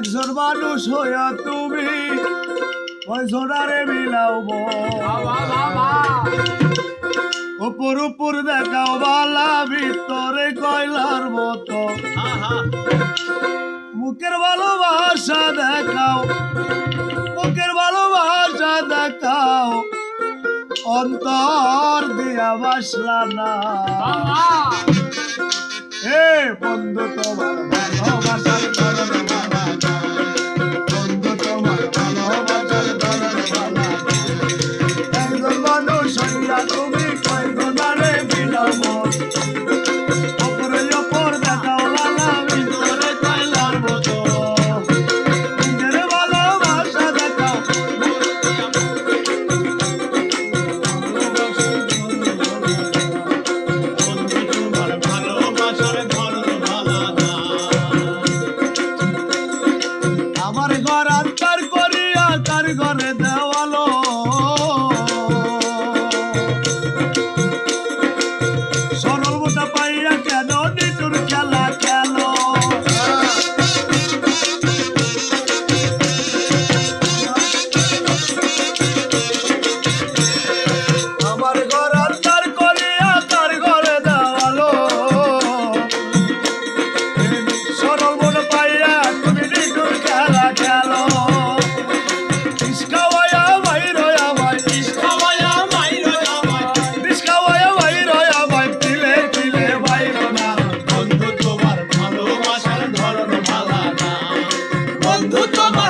একজন মানুষ হইয়া তুমি কয়জনারে মিলাও উপর উপর দেখাও বালা ভিতরে কয়লার মতো। মুখের ভালোবাসা দেখাও মুখের ভালোবাসা দেখাও। অন্তর দিয়া বাসলা না। হে বন্ধু তোমার toma